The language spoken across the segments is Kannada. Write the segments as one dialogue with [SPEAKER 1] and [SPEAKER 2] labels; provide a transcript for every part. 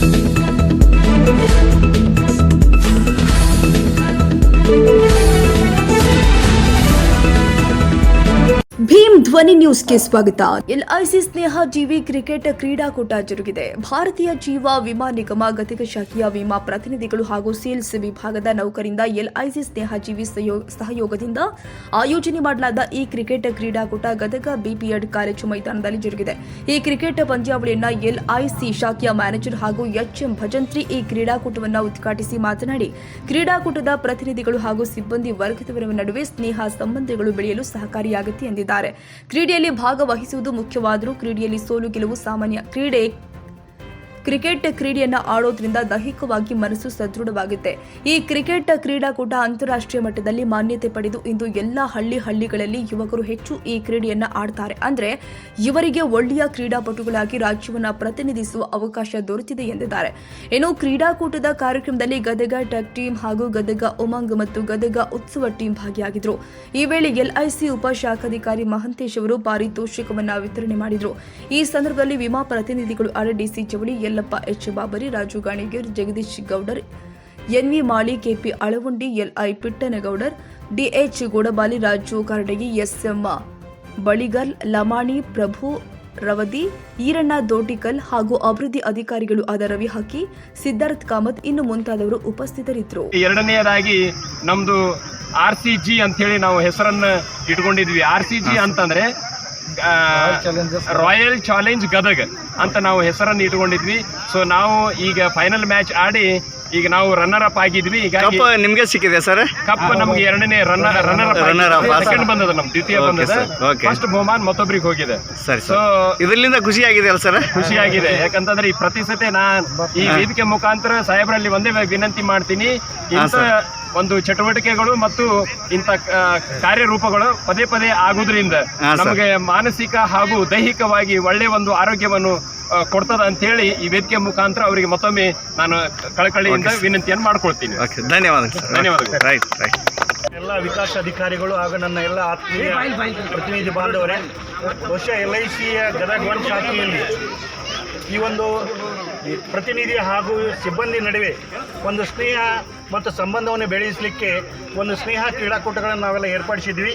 [SPEAKER 1] Thank you. ಧ್ವನಿ ನ್ಯೂಸ್ಗೆ ಸ್ವಾಗತ ಎಲ್ಐಸಿ ಸ್ನೇಹ ಜೀವಿ ಕ್ರಿಕೆಟ್ ಕ್ರೀಡಾಕೂಟ ಜರುಗಿದೆ. ಭಾರತೀಯ ಜೀವ ವಿಮಾ ನಿಗಮ ಗತಿಕ ಶಾಖೆಯ ವಿಮಾ ಪ್ರತಿನಿಧಿಗಳು ಹಾಗೂ ಸೇಲ್ಸ್ ವಿಭಾಗದ ನೌಕರಿಂದ ಎಲ್ಐಸಿ ಸ್ನೇಹ ಜೀವಿ ಸಹಯೋ- ಸಹಯೋಗದಿಂದ ಆಯೋಜನೆ ಮಾಡಲಾದ ಈ ಕ್ರಿಕೆಟ್ ಕ್ರೀಡಾಕೂಟ ಗದಗ ಬಿಪಿಎಡ್ ಕಾಲೇಜು ಮೈದಾನದಲ್ಲಿ ಜರುಗಿದೆ. ಈ ಕ್ರಿಕೆಟ್ ಪಂದ್ಯಾವಳಿಯನ್ನ ಎಲ್ಐಸಿ ಶಾಖೆಯ ಮ್ಯಾನೇಜರ್ ಹಾಗೂ ಎಚ್ಎಂ ಭಜಂತ್ರಿ ಈ ಕ್ರೀಡಾಕೂಟವನ್ನು ಉದ್ಘಾಟಿಸಿ ಮಾತನಾಡಿ, ಕ್ರೀಡಾಕೂಟದ ಪ್ರತಿನಿಧಿಗಳು ಹಾಗೂ ಸಿಬ್ಬಂದಿ ವರ್ಗದವರ ನಡುವೆ ಸ್ನೇಹ ಸಂಬಂಧಗಳು ಬೆಳೆಯಲು ಸಹಕಾರಿಯಾಗುತ್ತೆ ಎಂದಿದ್ದಾರೆ. ಕ್ರೀಡೆಯಲ್ಲಿ ಭಾಗವಹಿಸುವುದು ಮುಖ್ಯವಾದರೂ ಕ್ರೀಡೆಯಲ್ಲಿ ಸೋಲು ಗೆಲುವು ಸಾಮಾನ್ಯ ಕ್ರೀಡೆ ಕ್ರಿಕೆಟ್ ಕ್ರೀಡೆಯನ್ನ ಆಡೋದ್ರಿಂದ ದೈಹಿಕವಾಗಿ ಮನಸ್ಸು ಸದೃಢವಾಗುತ್ತೆ. ಈ ಕ್ರಿಕೆಟ್ ಕ್ರೀಡಾಕೂಟ ಅಂತಾರಾಷ್ಟ್ರೀಯ ಮಟ್ಟದಲ್ಲಿ ಮಾನ್ಯತೆ ಪಡೆದು ಇಂದು ಎಲ್ಲ ಹಳ್ಳಿ ಹಳ್ಳಿಗಳಲ್ಲಿ ಯುವಕರು ಹೆಚ್ಚು ಈ ಕ್ರೀಡೆಯನ್ನ ಆಡ್ತಾರೆ. ಅಂದ್ರೆ ಇವರಿಗೆ ಒಳ್ಳೆಯ ಕ್ರೀಡಾಪಟುಗಳಾಗಿ ರಾಜ್ಯವನ್ನ ಪ್ರತಿನಿಧಿಸುವ ಅವಕಾಶ ದೊರೆತಿದೆ ಎಂದಿದ್ದಾರೆ. ಇನ್ನು ಕ್ರೀಡಾಕೂಟದ ಕಾರ್ಯಕ್ರಮದಲ್ಲಿ ಗದಗ ಟೆಕ್ ಟೀಮ್ ಹಾಗೂ ಗದಗ ಉಮಂಗ್ ಮತ್ತು ಗದಗ ಉತ್ಸವ ಟೀಮ್ ಭಾಗಿಯಾಗಿದ್ರು. ಈ ವೇಳೆ ಎಲ್ಐಸಿ ಉಪಶಾಖಾಧಿಕಾರಿ ಮಹಂತೇಶ್ ಅವರು ಪಾರಿತೋಷಿಕವನ್ನ ವಿತರಣೆ ಮಾಡಿದರು. ಈ ಸಂದರ್ಭದಲ್ಲಿ ವಿಮಾ ಪ್ರತಿನಿಧಿಗಳು RDC Javali Yallappa H Babari Raju Ganiger Jagadish Goudar NV Mali KP Alavandi LI Pittanagoudar DH Godabali Raju Karadagi SM Baligal Lamani Prabhu Ravadi Iranna Dotikal ಹಾಗೂ ಅಭಿವೃದ್ಧಿ ಅಧಿಕಾರಿಗಳು ಆದ ರವಿ ಹಕ್ಕಿ ಸಿದ್ಧಾರ್ಥ್ ಕಾಮತ್ ಇನ್ನು ಮುಂತಾದವರು ಉಪಸ್ಥಿತರಿದ್ದರು.
[SPEAKER 2] ಎರಡನೆಯದಾಗಿ ನಮ್ದು ಆರ್ ಸಿ ಜಿ ಅಂತೇಳಿ ನಾವು ಹೆಸರನ್ನ ಇಟ್ಕೊಂಡಿದ್ವಿ. ಆರ್ ಸಿ ಜಿ ಅಂತಂದ್ರೆ ರಾಯಲ್ ಚಾಲೆಂಜ್ ಗದಗ ಅಂತ ನಾವು ಹೆಸರನ್ನು ಇಟ್ಕೊಂಡಿದ್ವಿ. ಸೊ ನಾವು ಈಗ ಫೈನಲ್ ಮ್ಯಾಚ್ ಆಡಿ ಈಗ ನಾವು ರನ್ನರ್ ಅಪ್ ಆಗಿದ್ವಿ. ಈಗ
[SPEAKER 3] ಕಪ್ ನಿಮ್ಗೆ ಸಿಕ್ಕಿದೆ ಸರ್?
[SPEAKER 2] ಕಪ್ ನಮ್ಗೆ ಎರಡನೇ runner runner
[SPEAKER 3] up,
[SPEAKER 2] up second. ಬಂದದ ನಮ್ ದ್ವಿತೀಯ ಬಂದದ ಫಸ್ಟ್ ಬಹುಮಾನ್ ಮತ್ತೊಬ್ರಿಗೆ ಹೋಗಿದೆ.
[SPEAKER 3] ಸರಿ
[SPEAKER 2] ಸೊ
[SPEAKER 3] ಇದರಿಂದ ಖುಷಿ ಆಗಿದೆ ಅಲ್ಲ ಸರ್
[SPEAKER 2] ಖುಷಿಯಾಗಿದೆ ಯಾಕಂತಂದ್ರೆ ಈ ಪ್ರತಿ ಸತಿ ನಾನ್ ಈ ವೇದಿಕೆ ಮುಖಾಂತರ ಸಾಹೇಬ್ರಲ್ಲಿ ಒಂದೇ ವಿನಂತಿ ಮಾಡ್ತೀನಿ. ಒಂದು ಚಟುವಟಿಕೆಗಳು ಮತ್ತು ಇಂಥ ಕಾರ್ಯರೂಪಗಳು ಪದೇ ಪದೇ ಆಗುವುದರಿಂದ ನಮಗೆ ಮಾನಸಿಕ ಹಾಗೂ ದೈಹಿಕವಾಗಿ ಒಳ್ಳೆ ಒಂದು ಆರೋಗ್ಯವನ್ನು ಕೊಡ್ತದ ಅಂತ ಹೇಳಿ ಈ ವೇದಿಕೆ ಮುಖಾಂತರ ಅವರಿಗೆ ಮತ್ತೊಮ್ಮೆ ನಾನು ಕಳಕಳಿಯಿಂದ ವಿನಂತಿಯನ್ನು ಮಾಡ್ಕೊಳ್ತೀನಿ.
[SPEAKER 3] ಓಕೆ ಧನ್ಯವಾದ
[SPEAKER 2] ಧನ್ಯವಾದಗಳು.
[SPEAKER 3] ರೈಟ್ ರೈಟ್
[SPEAKER 4] ಎಲ್ಲ ವಿಕಾಸ ಅಧಿಕಾರಿಗಳು ಹಾಗೂ ನನ್ನ ಎಲ್ಲ ಆತ್ಮೀಯ ಪ್ರತಿನಿಧಿ ಬಾಂಧವರೇ ಬಹುಶಃ ಎಲ್ ಐ ಸಿಯ ಗದಗ ಒನ್ ಶಾಖೆಯಲ್ಲಿ ಈ ಒಂದು ಪ್ರತಿನಿಧಿ ಹಾಗೂ ಸಿಬ್ಬಂದಿ ನಡುವೆ ಒಂದು ಸ್ನೇಹ ಮತ್ತು ಸಂಬಂಧವನ್ನು ಬೆಳೆಸಲಿಕ್ಕೆ ಒಂದು ಸ್ನೇಹ ಕ್ರೀಡಾಕೂಟಗಳನ್ನು ನಾವೆಲ್ಲ ಏರ್ಪಡಿಸಿದ್ವಿ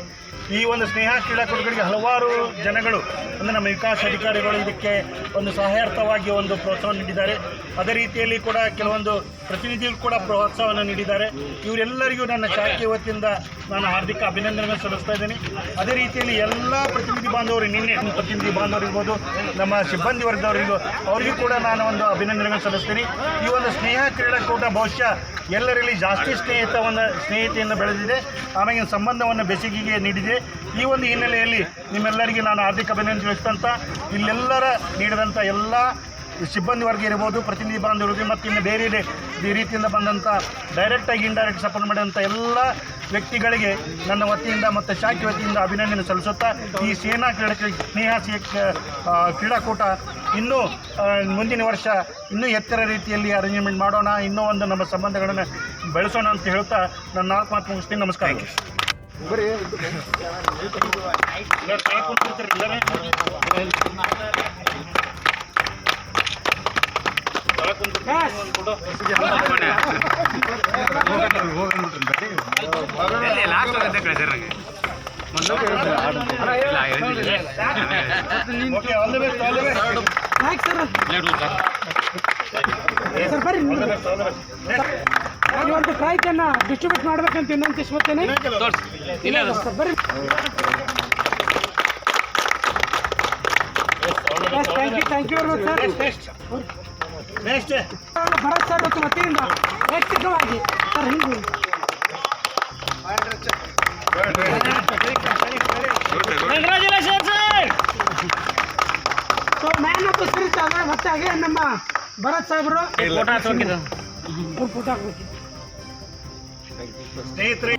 [SPEAKER 4] ಈ ಒಂದು ಸ್ನೇಹ ಕ್ರೀಡಾಕೂಟಗಳಿಗೆ ಹಲವಾರು ಜನಗಳು, ಅಂದರೆ ನಮ್ಮ ವಿಕಾಸ ಅಧಿಕಾರಿಗಳು ಇದಕ್ಕೆ ಒಂದು ಸಹಾಯಾರ್ಥವಾಗಿ ಒಂದು ಪ್ರೋತ್ಸಾಹ ನೀಡಿದ್ದಾರೆ. ಅದೇ ರೀತಿಯಲ್ಲಿ ಕೂಡ ಕೆಲವೊಂದು ಪ್ರತಿನಿಧಿಗಳು ಕೂಡ ಪ್ರೋತ್ಸಾಹವನ್ನು ನೀಡಿದ್ದಾರೆ. ಇವರೆಲ್ಲರಿಗೂ ನನ್ನ ಶಾಖೆ ವತಿಯಿಂದ ನಾನು ಹಾರ್ದಿಕ ಅಭಿನಂದನೆಗಳನ್ನು ಸಲ್ಲಿಸ್ತಾ ಇದ್ದೀನಿ. ಅದೇ ರೀತಿಯಲ್ಲಿ ಎಲ್ಲ ಪ್ರತಿನಿಧಿ ಬಾಂಧವರು, ನಿನ್ನೆ ಪ್ರತಿನಿಧಿ ಬಾಂಧವರು ಇರ್ಬೋದು, ನಮ್ಮ ಸಿಬ್ಬಂದಿ ವರ್ಗದವರಿಗೂ ಅವರಿಗೂ ಕೂಡ ನಾನು ಒಂದು ಅಭಿನಂದನೆಗಳನ್ನು ಸಲ್ಲಿಸ್ತೀನಿ. ಈ ಒಂದು ಸ್ನೇಹ ಕ್ರೀಡಾಕೂಟ ಬಹುಶಃ ಎಲ್ಲರಲ್ಲಿ ಜಾಸ್ತಿ ಸ್ನೇಹಿತವನ್ನು, ಸ್ನೇಹಿತೆಯನ್ನು ಬೆಳೆದಿದೆ ಆಮೇಲೆ ಸಂಬಂಧವನ್ನು ಬೆಸಿಗೆಗೆ ನೀಡಿದೆ. ಈ ಒಂದು ಹಿನ್ನೆಲೆಯಲ್ಲಿ ನಿಮ್ಮೆಲ್ಲರಿಗೆ ನಾನು ಹಾರ್ದಿಕ ಅಭಿನಂದನೆ ತಿಳಿಸಿದಂಥ ಇಲ್ಲೆಲ್ಲರ ನೀಡಿದಂಥ ಎಲ್ಲ ಸಿಬ್ಬಂದಿ ವರ್ಗ ಇರ್ಬೋದು ಪ್ರತಿನಿಧಿ ಬಾಂಧವರು ಮತ್ತು ಇನ್ನು ಬೇರೆ ಬೇರೆ ಈ ರೀತಿಯಿಂದ ಬಂದಂಥ ಡೈರೆಕ್ಟಾಗಿ ಇಂಡೈರೆಕ್ಟ್ ಸಪೋರ್ಟ್ ಮಾಡಿದಂಥ ಎಲ್ಲ ವ್ಯಕ್ತಿಗಳಿಗೆ ನನ್ನ ವತಿಯಿಂದ ಮತ್ತು ಶಾಖೆ ವತಿಯಿಂದ ಅಭಿನಂದನೆ ಸಲ್ಲಿಸುತ್ತಾ ಈ ಸೇನಾ ಕ್ರೀಡಾ ಸ್ನೇಹ ಕ್ರೀಡಾಕೂಟ ಇನ್ನೂ ಮುಂದಿನ ವರ್ಷ ಇನ್ನೂ ಎತ್ತರ ರೀತಿಯಲ್ಲಿ ಅರೇಂಜ್ಮೆಂಟ್ ಮಾಡೋಣ ಇನ್ನೂ ಒಂದು ನಮ್ಮ ಸಂಬಂಧಗಳನ್ನು ಬೆಳೆಸೋಣ ಅಂತ ಹೇಳ್ತಾ ನನ್ನ ನಾಲ್ಕು ಮಾತು ಮುಗಿಸ್ತೀನಿ ನಮಸ್ಕಾರ ಓಕೆ ದ ಬೆಸ್ಟ್
[SPEAKER 5] ಇವತ್ತು ಪ್ರೈಸನ್ನ ಡಿಸ್ಟ್ರಿಬ್ಯೂಟ್ ಮಾಡ್ಬೇಕಂತ ಇನ್ನೊಂದು ಇಸ್ಕೊತೇನೆ ಬರ್ರಿ thank you thank you very much sir Bharat sir ಮತ್ತು ವತಿಯಿಂದ ವೈಯಕ್ತಿಕವಾಗಿ ಸರ್ ಹಿಂಗೆ so man of the spirit ಅದ ಮತ್ತೆ ಹಾಗೆ ನಮ್ಮ ಭರತ್ ಸಾಹೇಬರು. ಫೋಟೋ
[SPEAKER 4] ಸ್ನೇಹಿತರೆ